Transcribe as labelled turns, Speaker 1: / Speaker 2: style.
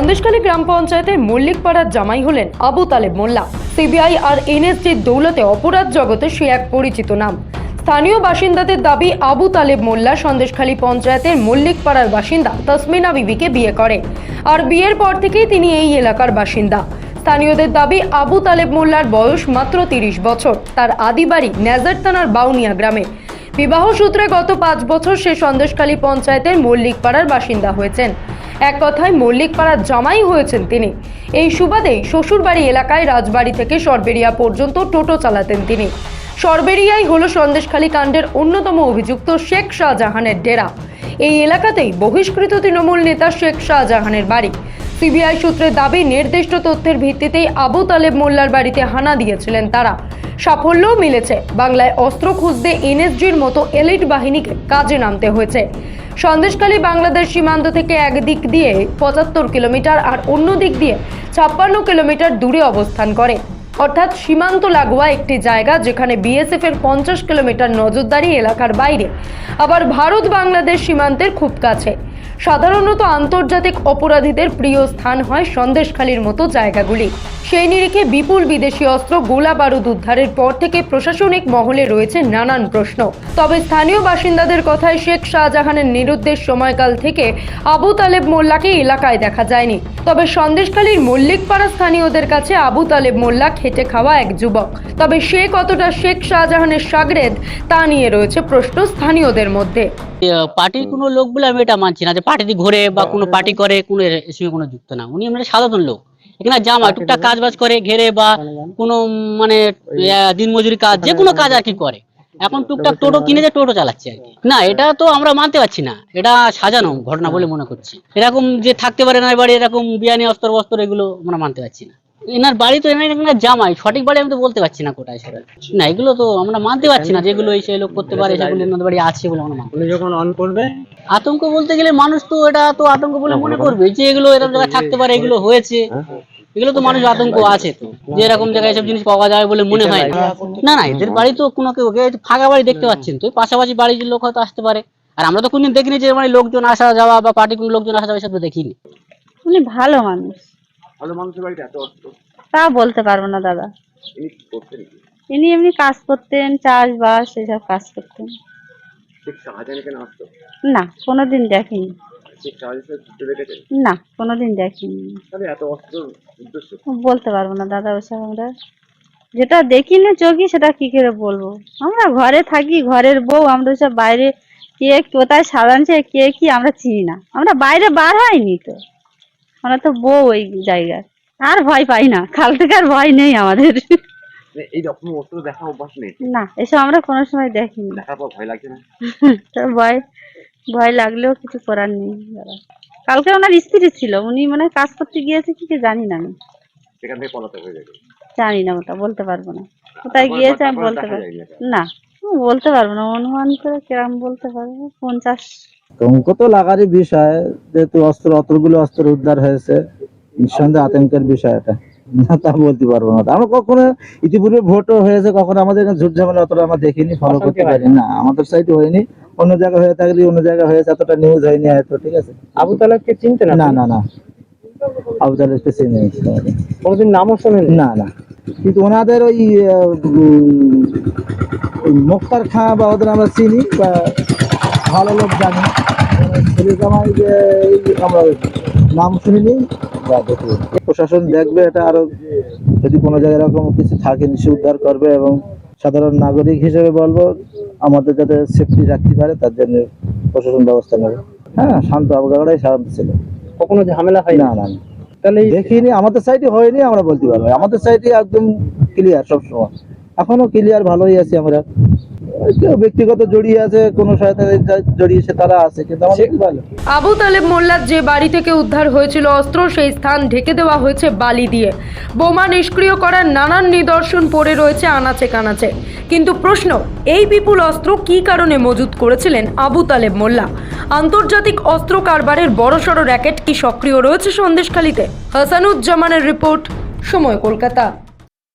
Speaker 1: সন্দেশখালী গ্রাম পঞ্চায়েতের মল্লিকপাড়ার জামাই হলেন আবু তালেব মোল্লা। সিবিআই আর এনএসজির দৌলতে অপরাধ জগতে সে এক পরিচিত নাম। স্থানীয় বাসিন্দাদের দাবি, আবু তালেব মোল্লা সন্দেশখালী পঞ্চায়েতের মল্লিকপাড়ার বাসিন্দা তসমিনা বিবিকে বিয়ে করে। আর বিয়ের পর থেকেই তিনি এই এলাকার বাসিন্দা। স্থানীয়দের দাবি, আবু তালেব মোল্লার বয়স মাত্র তিরিশ বছর। তার আদি বাড়ি নেজার থানার বাউনিয়া গ্রামে। বিবাহ সূত্রে গত পাঁচ বছর সে সন্দেশখালী পঞ্চায়েতের মল্লিকপাড়ার বাসিন্দা হয়েছেন। এক কথায় মল্লিকপাড়ার জামাই হয়েছেন তিনি। এই সুবাদেই শ্বশুরবাড়ি এলাকায় রাজবাড়ি থেকে সরবেরিয়া পর্যন্ত টোটো চালাতেন তিনি। সরবেরিয়াই হলো সন্দেশখালী কাণ্ডের অন্যতম অভিযুক্ত শেখ শাহজাহানের ডেরা। এই এলাকাতেই বহিষ্কৃত তৃণমূল নেতা শেখ শাহজাহানের বাড়ি। সিবিআই সূত্রে দাবি, নির্দিষ্ট তথ্যের ভিত্তিতেই আবু তালেব মোল্লার বাড়িতে হানা দিয়েছিলেন তারা। সাফল্যও মিলেছে। বাংলায় অস্ত্র খুঁজতে এনএসজির মতো এলিট বাহিনীকে কাজে নামতে হয়েছে। সন্দেশখালী বাংলাদেশ সীমান্ত থেকে একদিক দিয়ে পঁচাত্তর কিলোমিটার আর অন্য দিক দিয়ে ছাপ্পান্ন কিলোমিটার দূরে অবস্থান করে। অর্থাৎ সীমান্ত লাগোয়া একটি জায়গা যেখানে বিএসএফ এর পঞ্চাশ কিলোমিটার নজরদারি এলাকার বাইরে। আবার ভারত বাংলাদেশ সীমান্তের খুব কাছে। সাধারণত আন্তর্জাতিক অপরাধীদের প্রিয় স্থান হয় সন্দেশখালীর মতো জায়গাগুলি। সেই নিরিখে বিপুল বিদেশি অস্ত্র, গোলা বারুদ উদ্ধারের পর থেকে প্রশাসনিক মহলে রয়েছে নানান প্রশ্ন। তবে স্থানীয় বাসিন্দাদের কথায় শেখ শাহজাহানের নিরুদ্দেশ সময়কাল থেকে আবু তালেব মোল্লাকে এলাকায় দেখা যায়নি। তবে সন্দেশখালীর মল্লিকপাড়া স্থানীয়দের কাছে আবু তালেব মোল্লা খেটে খাওয়া এক যুবক। তবে সে কতটা শেখ শাহজাহানের সাগরেদ তা নিয়ে রয়েছে প্রশ্ন স্থানীয়দের মধ্যে।
Speaker 2: পার্টির কোনো লোক বলে আমি এটা মানছি না যে পার্টিতে ঘোরে বা কোনো পার্টি করে কোনো এর সঙ্গে কোনো যুক্ত না। উনি মানে সাধারণ লোক। এখানে জামা টুকটাক কাজ বাজ করে ঘেরে বা কোনো মানে দিনমজুরি কাজ যে কোনো কাজ আর কি করে। এখন টুকটাক টোটো কিনে যে টোটো চালাচ্ছে আর কি। না এটা তো আমরা মানতে পারছি না। এটা সাজানো ঘটনা বলে মনে করছি। এরকম যে থাকতে পারে না এবারে এরকম বিয়ানি অস্ত্র বস্ত্র এগুলো আমরা মানতে পারছি না। এনার বাড়ি তো এনার এখানে জামাই সঠিক বাড়ি আমি তো বলতে পারছি না কোথায় সেটা। না এগুলো তো আমরা মানতে পারছি না যেগুলো এই সেই লোক করতে পারে সেগুলো এনাদের বাড়ি আছে বলে আমরা
Speaker 3: উনি যখন অন করবে?
Speaker 2: আতঙ্ক বলতে গেলে মানুষ তো এটা তো আতঙ্ক বলে মনে করবে যে এগুলো এরকম জায়গায় থাকতে পারে এগুলো হয়েছে। এগুলো তো মানুষ আতঙ্ক আছে তো যে এরকম জায়গায় এসব জিনিস পাওয়া যায় বলে মনে হয় না। না না এদের বাড়ি তো কোনো কেউ ফাঁকা বাড়ি দেখতে পাচ্ছেন তো পাশাপাশি বাড়ির লোক হয়তো আসতে পারে। আর আমরা তো কোনদিন দেখিনি যে মানে লোকজন আসা যাওয়া বা পার্টি কোনো লোকজন আসা যাওয়া এসব তো দেখিনি।
Speaker 4: উনি ভালো মানুষ।
Speaker 3: ভালো মানুষের বাড়িতে এত অস্ত্র
Speaker 4: তা বলতে পারব না দাদা।
Speaker 3: ইনি কি করতেন কি?
Speaker 4: ইনি এমনি কাজ করতেন চাষবাস এসব কাজ করতেন।
Speaker 3: শেখ শাহজাহান এখানে আসতো?
Speaker 4: না কোনোদিন দেখিনি।
Speaker 3: শাহজাহান দেখেছেন
Speaker 4: না কোনোদিন দেখিনি।
Speaker 3: তাহলে এত অস্ত্র উদ্দেশ্য?
Speaker 4: বলতে পারব না দাদা ওসব আমরা। যেটা দেখি না চোখে সেটা কি করে বলব? আমরা ঘরে থাকি ঘরের বউ আমরা সব বাইরে কে কোথায় সাজানছে কে কি আমরা চিনি না। আমরা বাইরে বার হয়নি তো। আমরা তো বউ ওই জায়গায়। আর ভয় পাই না কাল থেকে আর ভয় নেই আমাদের।
Speaker 3: মানে এই রকম অস্ত্র দেখা অভ্যাস নেই।
Speaker 4: না এসব আমরা কোনো সময় দেখিনি।
Speaker 3: দেখার পর ভয় লাগছে না।
Speaker 4: তো ভয় ভয় লাগলেও কিছু করার নেই দাদা কালকে ওনার স্ত্রী ছিল উনি মানে কাজ করতে গিয়েছে কি কি জানি না আমি।
Speaker 3: সেখান থেকে পলাতে হয়ে যাবে।
Speaker 4: জানি না ওটা বলতে পারব না। কোথায় গিয়েছে আমি বলতে পারব না বলতে পারব না অনুমান করে কিরম বলতে পারব পঞ্চাশ
Speaker 5: আতঙ্ক তো লাগারই বিষয় যেহেতু অস্ত্র অস্ত্রগুলো অস্ত্র উদ্ধার হয়েছে নিঃসন্দেহে আতঙ্কের বিষয় এটা। তা বলতে পারব না। আমরা কখনো ইতিপূর্বে ভোটও হয়েছে কখনো আমাদের এখানে ঝুট ঝামেলা অতটা আমরা দেখিনি ফলো করতে পারি না আমাদের সাইডে হয়নি। অন্য জায়গায় হয়ে থাকলে অন্য জায়গায় হয়েছে এতটা নিউজ হয়নি হয়তো ঠিক আছে?
Speaker 3: আবু তালাবকে চিনতেন
Speaker 5: না না না। আবু তালেবকে চিনি
Speaker 3: কোনোদিন নামও শোনেন
Speaker 5: না না। কিন্তু ওনাদের ওই মোক্তার খাঁ বা ওদের আমরা চিনি বা ভালো লোক জানি। ছেলে জামাই যে এই আমরা নাম শুনিনি। বা দেখি প্রশাসন দেখবে এটা আরও যদি কোনো জায়গায় এরকম কিছু থাকে নিশ্চয়ই উদ্ধার করবে এবং সাধারণ নাগরিক হিসেবে বলব আমাদের যাতে সেফটি রাখতে পারে তার জন্য প্রশাসন ব্যবস্থা নেবে। হ্যাঁ শান্ত আবগাড়াই শান্ত ছিল।
Speaker 3: কখনো ঝামেলা হয়
Speaker 5: না না
Speaker 3: তাহলে
Speaker 5: দেখিনি আমাদের সাইডে হয়নি আমরা বলতে পারব। আমাদের সাইডে একদম ক্লিয়ার সবসময়। এখনও ক্লিয়ার ভালোই আছি আমরা।
Speaker 1: আবু তালেব মোল্লার যে বাড়ি থেকে উদ্ধার হয়েছিল অস্ত্র, সেই স্থান ঢেকে দেওয়া হয়েছে বালি দিয়ে। বোমা নিষ্ক্রিয় করার নানান নিদর্শন পড়ে রয়েছে আনাচে কানাচে। কিন্তু প্রশ্ন, এই বিপুল অস্ত্র কি কারণে মজুত করেছিলেন আবু তালেব মোল্লা? আন্তর্জাতিক অস্ত্র কারবারের বড়সড় র্যাকেট কি সক্রিয় রয়েছে সন্দেশখালীতে? হাসানুজ্জামানের রিপোর্ট, সময় কলকাতা।